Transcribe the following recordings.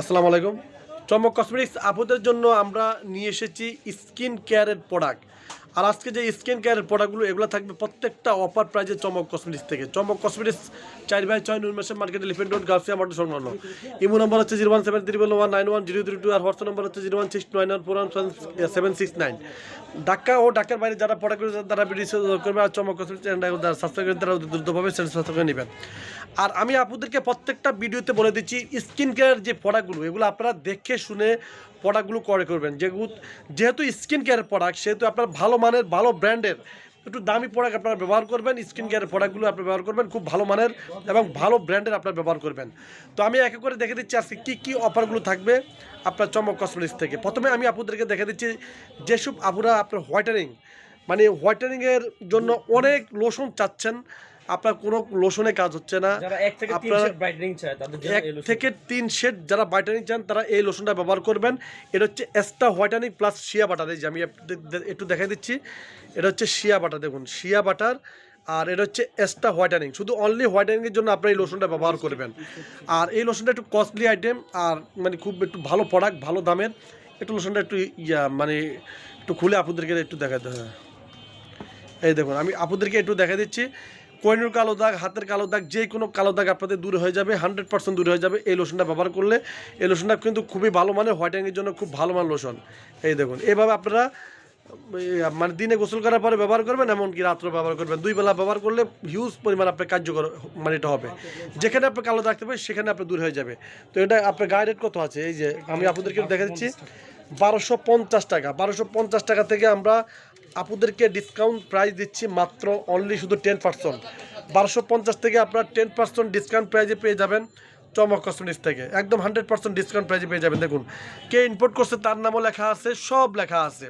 আসসালামু আলাইকুম। চমক কসমেটিক্স আপুদের জন্য আমরা নিয়ে এসেছি স্কিন কেয়ারের প্রোডাক্ট। আর আজকে যে স্কিন কেয়ারের প্রোডাক্টগুলো এগুলো থাকবে প্রত্যেকটা অফার প্রাইজে চমক কসমেটিক্স থেকে। চমক কসমেটিক্স চার বাই ছয় নুন মাসের মার্কেটে লিফেন্ট রোড গার্সিয়া মোটর সংলগ্ন ইমো নম্বর হচ্ছে zero one seven three one nine one zero three two আর হোয়াটসঅ্যাপ নম্বর হচ্ছে zero one six nine one four one seven six nine Dhaka ও ঢাকার বাইরে যারা প্রোডাক্ট তারা ভিডিও করবে আর চমক কসমেটিক্স সাবস্ক্রাইব করে তারা দ্রুতভাবে সাবস্ক্রাইব করে নেবেন আর আমি আপনাদেরকে প্রত্যেকটা ভিডিওতে বলে দিচ্ছি স্কিন কেয়ার যে প্রোডাক্টগুলো এগুলো আপনারা দেখে শুনে প্রোডাক্টগুলো করে করবেন। যেহেতু স্কিন কেয়ারের প্রোডাক্ট সেহেতু আপনার ভালো মানের, ভালো ব্র্যান্ডের। একটু দামি প্রোডাক্ট আপনারা ব্যবহার করবেন স্কিন কেয়ারের প্রোডাক্টগুলো আপনি ব্যবহার করবেন, খুব ভালো মানের এবং ভালো ব্র্যান্ডের আপনারা ব্যবহার করবেন। তো আমি একে করে দেখে দিচ্ছি আজকে কী কী অফারগুলো থাকবে আপনার চমক কসমেটিক্স থেকে। প্রথমে আমি আপনাদেরকে দেখে দিচ্ছি যেসব আপুরা আপনার হোয়াইটারিং মানে হোয়াইটারিংয়ের জন্য অনেক লোশন চাচ্ছেন আপনার কোনো লোশনে কাজ হচ্ছে না। আপনারা ব্রাইটনিং এক থেকে তিন শেড যারা হোয়াইটানিং চান তারা এই লোশনটা ব্যবহার করবেন। এটা হচ্ছে extra whitening plus shea butter এই যে আমি একটু দেখাই দিচ্ছি। এটা হচ্ছে শিয়া বাটার দেখুন শিয়া বাটার আর এটা হচ্ছে এক্সট্রা হোয়াইটানিং শুধু অনলি হোয়াইটানিংয়ের জন্য আপনারা এই লোশনটা ব্যবহার করবেন। আর এই লোশনটা একটু কস্টলি আইটেম আর মানে খুব একটু ভালো প্রোডাক্ট ভালো দামের। একটু লোশনটা একটু ইয়া মানে একটু খুলে আপনাদেরকে একটু দেখাতে হয় এই দেখুন আমি আপনাদেরকে একটু দেখা দিচ্ছি। কোয়েনুর কালো দাগ, হাতের কালো দাগ, যে কোনো কালো দাগ আপনাদের দূর হয়ে যাবে হান্ড্রেড পার্সেন্ট দূর হয়ে যাবে। এই লোশনটা ব্যবহার করলে এই লোশনটা কিন্তু খুবই ভালো মানে হোয়াইটিংয়ের জন্য খুব ভালো মান লোশন এই দেখুন, এভাবে আপনারা মানে দিনে গোসল করার পরে ব্যবহার করবেন, এমনকি রাত্রে ব্যবহার করবেন। দুই বেলা ব্যবহার করলে হিউজ পরিমাণ আপনার কার্যকর মানে এটা হবে। যেখানে আপনি কালো দাগ থাকবে, সেখানে আপনার দূর হয়ে যাবে। তো এটা আপনার গায়ে রেট কত আছে? এই যে আমি আপনাদেরকে দেখা দিচ্ছি বারোশো পঞ্চাশ টাকা। বারোশো পঞ্চাশ টাকা থেকে আমরা আপুদেরকে ডিসকাউন্ট প্রাইস দিচ্ছি মাত্র অনলি শুধু টেন পার্সেন্ট বারোশো পঞ্চাশ থেকে আপনারা টেন পার্সেন্ট ডিসকাউন্ট প্রাইজে পেয়ে যাবেন চমক কসমেটিক্স থেকে। একদম হান্ড্রেড পার্সেন্ট ডিসকাউন্ট প্রাইজে পেয়ে যাবেন। দেখুন কে ইম্পোর্ট করছে তার নামও লেখা আছে সব লেখা আছে।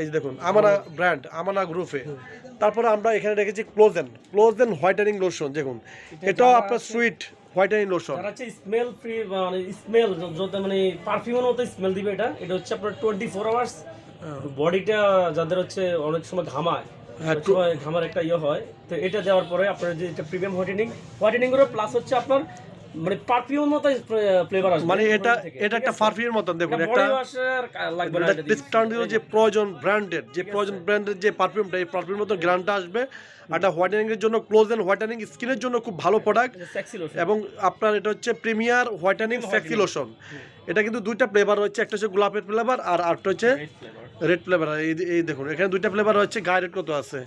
এই যে দেখুন আমানা ব্র্যান্ড আমানা গ্রুপে তারপরে আমরা এখানে রেখেছি ক্লোজেন ক্লোজেন হোয়াইটেনিং লোশন দেখুন। এটাও আপনার sweet whitening lotion smell free মানে স্মেল মানে পারফিউমের মতো স্মেল দিবে এটা। এটা হচ্ছে আপনার টোয়েন্টি ফোর আওয়ার্স বডিটা যাদের হচ্ছে অনেক সময় ঘামায় হ্যাঁ, ঘামার একটা ইয়ে হয় তো এটা দেওয়ার পরে আপনার যে এটা প্রিমিয়াম হোয়াইটেনিং হোয়াইটেনিং করে প্লাস হচ্ছে আপনার মানে পারফিউমের মতো ফ্লেভার আসবে মানে এটা এটা একটা? পারফিউমের মতন দেখুন একটা লাগবে না। ডিসকাউন্ট দিল যে প্রয়োজন ব্র্যান্ডেড যে প্রয়োজন ব্র্যান্ডের যে পারফিউমটা এই পারফিউমের মতো গ্রান্ডটা আসবে একটা হোয়াইটেনিং এর জন্য ক্লোজ এন্ড হোয়াইটেনিং স্কিনের জন্য খুব ভালো প্রোডাক্ট। এবং আপনার এটা হচ্ছে প্রিমিয়ার হোয়াইটেনিং সেক্সি লোশন এটা কিন্তু দুইটা ফ্লেভার রয়েছে একটা হচ্ছে গোলাপের ফ্লেভার আর আরেকটা হচ্ছে। রেড ফ্লেভার এই এই দেখুন এখানে দুইটা ফ্লেভার রয়েছে গায়ে রেট কত আছে?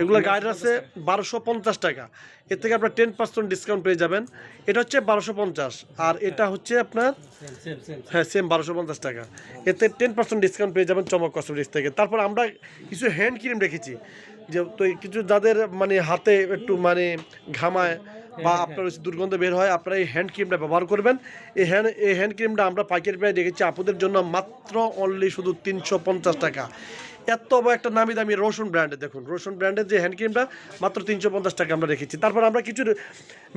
এগুলো গায়ে rate আছে বারোশো পঞ্চাশ টাকা। এর থেকে আপনার টেন পার্সেন্ট ডিসকাউন্ট পেয়ে যাবেন। এটা হচ্ছে বারোশো পঞ্চাশ আর এটা হচ্ছে আপনার. হ্যাঁ সেম বারোশো পঞ্চাশ টাকা। এতে টেন পার্সেন্ট ডিসকাউন্ট পেয়ে যাবেন চমক কসমেটিক্স থেকে। তারপর আমরা কিছু হ্যান্ড ক্রিম রেখেছি। যে তো কিছু যাদের মানে হাতে একটু মানে ঘামায় বা আপনার দুর্গন্ধ বের হয় আপনারা এই হ্যান্ড ক্রিমটা ব্যবহার করবেন। এই হ্যান্ড এই হ্যান্ড ক্রিমটা আমরা পাইকারি প্রায় রেখেছি আপনাদের জন্য মাত্র অনলি শুধু তিনশো পঞ্চাশ টাকা। এত বড় একটা নামি দামি রসুন ব্র্যান্ডে দেখুন রসুন ব্র্যান্ডের যে হ্যান্ড ক্রিমটা মাত্র তিনশো পঞ্চাশ টাকা আমরা রেখেছি। তারপর আমরা কিছু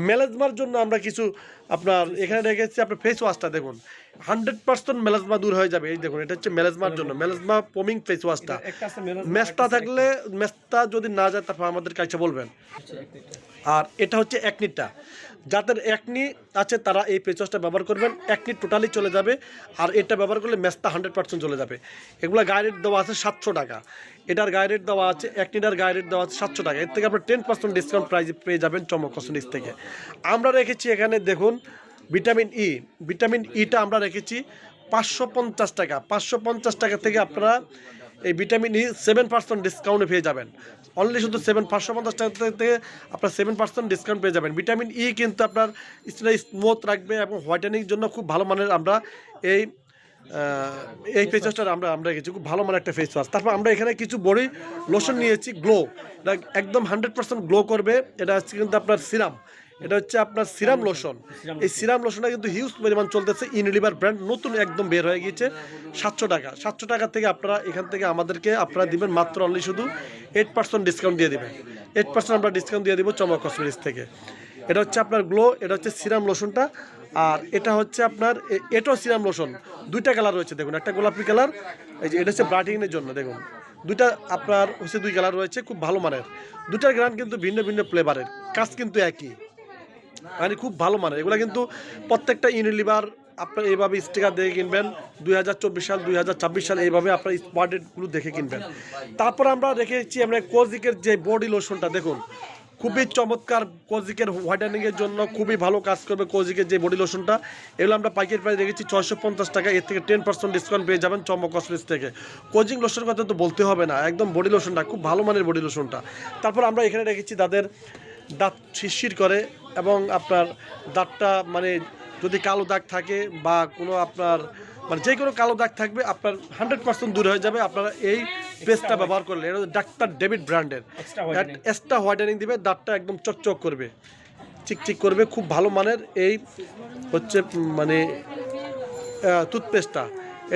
মেলাজমার জন্য আমরা কিছু আপনার এখানে রেখেছি আপনার ফেস ওয়াশটা দেখুন। হান্ড্রেড পার্সেন্ট মেলাজমা দূর হয়ে যাবে এই দেখুন এটা হচ্ছে মেলাজমার জন্য মেলাজমা পমিং ফেস ওয়াশটা মেস্তা থাকলে মেস্তা যদি না যায় তারপর আমাদের কাছে বলবেন। এটা। আর এটা হচ্ছে একনিটা যাদের একনি আছে তারা এই ওয়াশটা ব্যবহার করবেন। একনি টোটালি চলে যাবে আর এটা ব্যবহার করলে মেস্তা হান্ড্রেড পার্সেন্ট চলে যাবে। এগুলো গায়ে রেট দেওয়া আছে সাতশো টাকা। এটার গায়ে রেট দেওয়া আছে, একনিটার গায়ে রেট দেওয়া আছে সাতশো টাকা। এর থেকে আপনার টেন পার্সেন্ট ডিসকাউন্ট প্রাইস পেয়ে যাবেন চমক কসমেটিক্স থেকে। আমরা রেখেছি এখানে দেখুন ভিটামিন ই ভিটামিন ইটা আমরা রেখেছি পাঁচশো পঞ্চাশ টাকা। পাঁচশো পঞ্চাশ টাকা থেকে আপনারা এই ভিটামিন ই সেভেন পার্সেন্ট ডিসকাউন্টে পেয়ে যাবেন। অনলি শুধু সেভেন পাঁচশো পঞ্চাশ টাকা থেকে আপনার সেভেন পার্সেন্ট ডিসকাউন্ট পেয়ে যাবেন। ভিটামিন ই কিন্তু আপনার স্কিনটা স্মুথ রাখবে এবং হোয়াইটেনিংয়ের জন্য খুব ভালো মানের আমরা এই এই ফেস ওয়াশটা আমরা আমরা রেখেছি। খুব ভালো মানের একটা ফেস ওয়াশ তারপর আমরা এখানে কিছু বডি লোশন নিয়েছি গ্লো একদম হান্ড্রেড পার্সেন্ট গ্লো করবে। এটা হচ্ছে কিন্তু আপনার সিরাম এটা হচ্ছে আপনার সিরাম লোশন। এই সিরাম লোশনটা কিন্তু হিউজ পরিমাণ চলতেছে ইউনিলিভার ব্র্যান্ড নতুন একদম বের হয়ে গিয়েছে। সাতশো টাকা। সাতশো টাকা থেকে আপনারা এখান থেকে আমাদেরকে আপনারা দিবেন মাত্র অনলি শুধু এইট পার্সেন্ট ডিসকাউন্ট দিয়ে দিবেন। এইট পার্সেন্ট আমরা ডিসকাউন্ট দিয়ে দিব চমক কসমেটিক্স থেকে। এটা হচ্ছে আপনার গ্লো এটা হচ্ছে সিরাম লোশনটা। আর এটা হচ্ছে আপনার এটাও সিরাম লোশন। দুইটা কালার রয়েছে দেখুন একটা গোলাপি কালার এই যে এটা হচ্ছে ব্রাইটিংয়ের জন্য দেখুন। দুইটা আপনার হচ্ছে দুই কালার রয়েছে খুব ভালো মানের। দুটার গ্রান কিন্তু ভিন্ন ভিন্ন ফ্লেভারের কাজ কিন্তু একই। মানে খুব ভালো মানের এগুলো কিন্তু প্রত্যেকটা ইউনিলিভার আপনার এইভাবে স্টিকার দেখে কিনবেন, দুই হাজার চব্বিশ সাল, দুই হাজার ছাব্বিশ সাল এইভাবে আপনার স্মার্টেডগুলো দেখে কিনবেন। তারপর আমরা রেখেছি আমরা কোজিকের যে বডি লোশনটা দেখুন, খুবই চমৎকার কোজিকের হোয়াইটেনিংয়ের জন্য খুবই ভালো কাজ করবে কোজিকের যে বডি লোশনটা এগুলো আমরা পাইকারি প্রাইস রেখেছি ছয়শো পঞ্চাশ টাকা, এর থেকে টেন পার্সেন্ট ডিসকাউন্ট পেয়ে যাবেন চমক কসমেটিক্স থেকে। কোজিং লোশনের কথা তো বলতে হবে না, একদম বডি লোশনটা খুব ভালো মানের বডি লোশনটা তারপর আমরা এখানে রেখেছি তাদের দাঁত শিরশির করে এবং আপনার দাঁতটা মানে যদি কালো দাগ থাকে বা কোনো আপনার মানে যে কোনো কালো দাগ থাকবে আপনার হান্ড্রেড পার্সেন্ট দূর হয়ে যাবে। আপনারা এই পেস্টটা ব্যবহার করলে। এটা ডাক্তার ডেভিড ব্র্যান্ডের। এক্সট্রা হোয়াইটেনিং দিবে দাঁতটা একদম চকচক করবে। চিকচিক করবে খুব ভালো মানের এই হচ্ছে মানে টুথপেস্টটা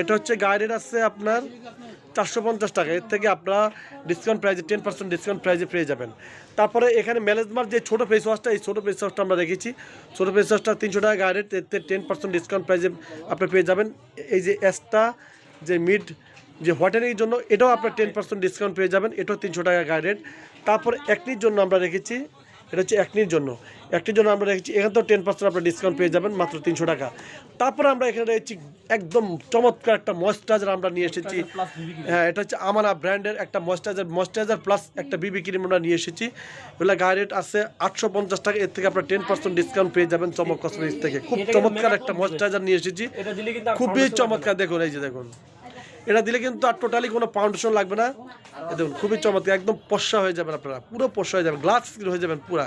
এটা হচ্ছে গাইডের আছে আপনার চারশো পঞ্চাশ টাকা। এর থেকে আপনারা ডিসকাউন্ট প্রাইজে টেন পার্সেন্ট ডিসকাউন্ট প্রাইজে পেয়ে যাবেন। তারপরে এখানে ম্যানেজমার যে ছোটো ফেস ওয়াশটা এই ছোটো ফেস ওয়াশটা আমরা রেখেছি ছোটো ফেস ওয়াশটা তিনশো টাকা গাইডের এতে টেন পার্সেন্ট ডিসকাউন্ট প্রাইজে আপনি পেয়ে যাবেন। এই যে এসটা যে মিড যে হোয়াইটেনিংয়ের জন্য, এটাও আপনার টেন পার্সেন্ট ডিসকাউন্ট পেয়ে যাবেন। এটাও তিনশো টাকা গাইডেড তারপর একটির জন্য আমরা রেখেছি। এটা হচ্ছে একনির জন্য। একটির জন্য আমরা রেখেছি এখানে তো টেন পার্সেন্ট আপনার ডিসকাউন্ট পেয়ে যাবেন মাত্র তিনশো টাকা। তারপরে আমরা এখানে রেখেছি একদম চমৎকার একটা ময়েশ্চারাইজার আমরা নিয়ে এসেছি। হ্যাঁ এটা হচ্ছে আমানা ব্র্যান্ডের একটা ময়েশ্চারাইজার ময়েশ্চারাইজার প্লাস একটা বিবি ক্রিম আমরা নিয়ে এসেছি। এগুলো গায়ে রেট আছে আটশো পঞ্চাশ টাকা এর থেকে আপনার টেন পার্সেন্ট ডিসকাউন্ট পেয়ে যাবেন চমক কসমেটিক্স থেকে। খুব চমৎকার একটা। ময়েশ্চারাইজার নিয়ে এসেছি। খুবই। চমৎকার দেখুন এই যে দেখুন। এটা দিলে কিন্তু আর টোটালি কোনো ফাউন্ডেশন লাগবে না। দেখুন খুবই চমৎকার একদম পশা হয়ে যাবেন আপনারা পুরো পশা হয়ে যাবেন গ্লাস হয়ে যাবেন পুরা।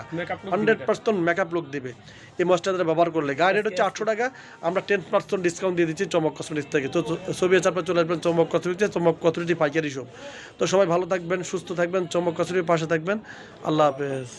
হান্ড্রেড পার্সেন্ট মেকআপ লুক দিবে। এই ময়েশ্চারাইজার ব্যবহার করলে গায়ে রেট হচ্ছে আটশো টাকা আমরা টেন পার্সেন্ট ডিসকাউন্ট দিয়ে দিচ্ছি চমক কসমেটিক্স থেকে। তো ছবি চারপা চলে আসবেন চমক কসমেটিক্সে চমক কসমেটিক পাইকারি শপ তো সবাই ভালো থাকবেন সুস্থ থাকবেন চমক কসমেটিক পাশে থাকবেন। আল্লাহ হাফেজ।